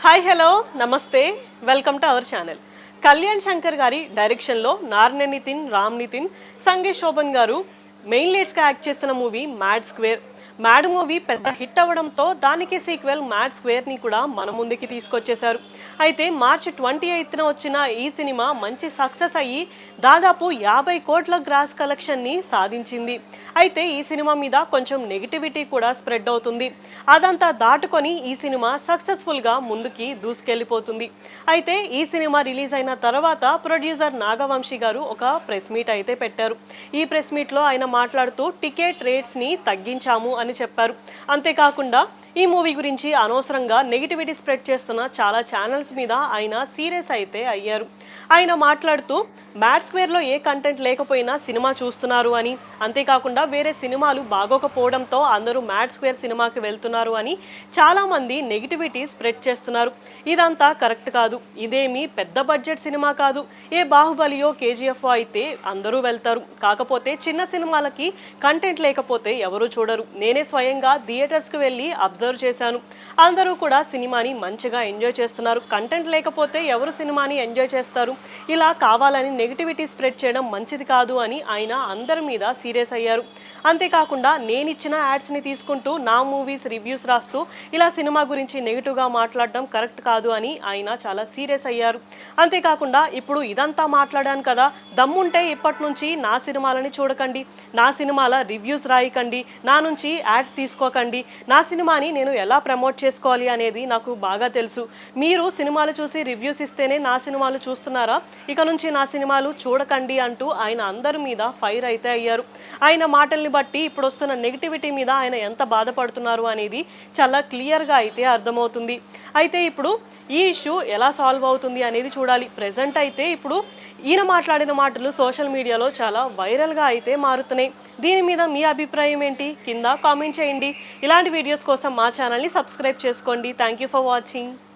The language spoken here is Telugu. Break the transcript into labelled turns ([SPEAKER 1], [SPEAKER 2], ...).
[SPEAKER 1] హాయ్ హలో నమస్తే welcome to our channel Kalyan Shankar గారి డైరెక్షన్లో నార్నె నితిన్ రామ్ నితిన్ సంగే శోభన్ గారు మెయిన్ లీడ్స్గా యాక్ట్ చేస్తున్న movie Mad Square Mad movie పెద్ద హిట్ అవ్వడంతో దానికి సీక్వెల్ మ్యాడ్ స్క్వేర్ని కూడా మన ముందుకి తీసుకొచ్చేశారు. అయితే మార్చి ట్వంటీ ఎయిత్న వచ్చిన ఈ సినిమా మంచి సక్సెస్ అయ్యి దాదాపు యాభై కోట్ల గ్రాస్ కలెక్షన్ని సాధించింది. అయితే ఈ సినిమా మీద కొంచెం నెగిటివిటీ కూడా స్ప్రెడ్ అవుతుంది. అదంతా దాటుకొని ఈ సినిమా సక్సెస్ఫుల్గా ముందుకి దూసుకెళ్ళిపోతుంది. అయితే ఈ సినిమా రిలీజ్ అయిన తర్వాత ప్రొడ్యూసర్ నాగవంశీ గారు ఒక ప్రెస్ మీట్ అయితే పెట్టారు. ఈ ప్రెస్ మీట్లో ఆయన మాట్లాడుతూ టికెట్ రేట్స్ని తగ్గించాము అని చెప్పారు. అంతేకాకుండా ఈ మూవీ గురించి అనవసరంగా నెగిటివిటీ స్ప్రెడ్ చేస్తున్న చాలా ఛానల్స్ మీద ఆయన సీరియస్ అయితే అయ్యారు. ఆయన మాట్లాడుతూ మ్యాట్ స్క్వేర్లో ఏ కంటెంట్ లేకపోయినా సినిమా చూస్తున్నారు అని. అంతేకాకుండా వేరే సినిమాలు బాగోకపోవడంతో అందరూ మ్యాడ్ స్క్వేర్ సినిమాకి వెళ్తున్నారు అని చాలామంది నెగిటివిటీ స్ప్రెడ్ చేస్తున్నారు. ఇదంతా కరెక్ట్ కాదు. ఇదేమి పెద్ద బడ్జెట్ సినిమా కాదు. ఏ బాహుబలియో కేజీఎఫ్ అయితే అందరూ వెళ్తారు. కాకపోతే చిన్న సినిమాలకి కంటెంట్ లేకపోతే ఎవరూ చూడరు. నేనే స్వయంగా థియేటర్స్కి వెళ్ళి అబ్జర్వ్ చేశాను. అందరూ కూడా సినిమాని మంచిగా ఎంజాయ్ చేస్తున్నారు. కంటెంట్ లేకపోతే ఎవరు సినిమాని ఎంజాయ్ చేస్తారు? ఇలా కావాలని నెగిటివిటీ స్ప్రెడ్ చేయడం మంచిది కాదు అని ఆయన అందరి మీద సీరియస్ అయ్యారు. అంతేకాకుండా నేను ఇచ్చిన యాడ్స్ని తీసుకుంటూ నా మూవీస్ రివ్యూస్ రాస్తూ ఇలా సినిమా గురించి నెగిటివ్గా మాట్లాడడం కరెక్ట్ కాదు అని ఆయన చాలా సీరియస్ అయ్యారు. అంతేకాకుండా ఇప్పుడు ఇదంతా మాట్లాడాను కదా దమ్ముంటే ఇప్పటి నుంచి నా సినిమాలని చూడకండి. నా సినిమాల రివ్యూస్ రాయకండి. నా నుంచి యాడ్స్ తీసుకోకండి. నా సినిమాని నేను ఎలా ప్రమోట్ చేసుకోవాలి అనేది నాకు బాగా తెలుసు. మీరు సినిమాలు చూసి రివ్యూస్ ఇస్తేనే నా సినిమాలు చూస్తున్నారా? ఇక నుంచి నా సినిమాలు చూడకండి అంటూ ఆయన అందరి మీద ఫైర్ అయితే అయ్యారు. ఆయన మాటల్ని బట్టి ఇప్పుడు వస్తున్న నెగిటివిటీ మీద ఆయన ఎంత బాధపడుతున్నారు అనేది చాలా క్లియర్గా అయితే అర్థమవుతుంది. అయితే ఇప్పుడు ఈ ఇష్యూ ఎలా సాల్వ్ అవుతుంది అనేది చూడాలి. ప్రజెంట్ అయితే ఇప్పుడు ఈయన మాట్లాడిన మాటలు సోషల్ మీడియాలో చాలా వైరల్గా అయితే మారుతున్నాయి. దీని మీద మీ అభిప్రాయం ఏంటి? కింద కామెంట్ చేయండి. ఇలాంటి వీడియోస్ కోసం మా ఛానల్ని సబ్స్క్రైబ్ చేసుకోండి. Thank you for watching.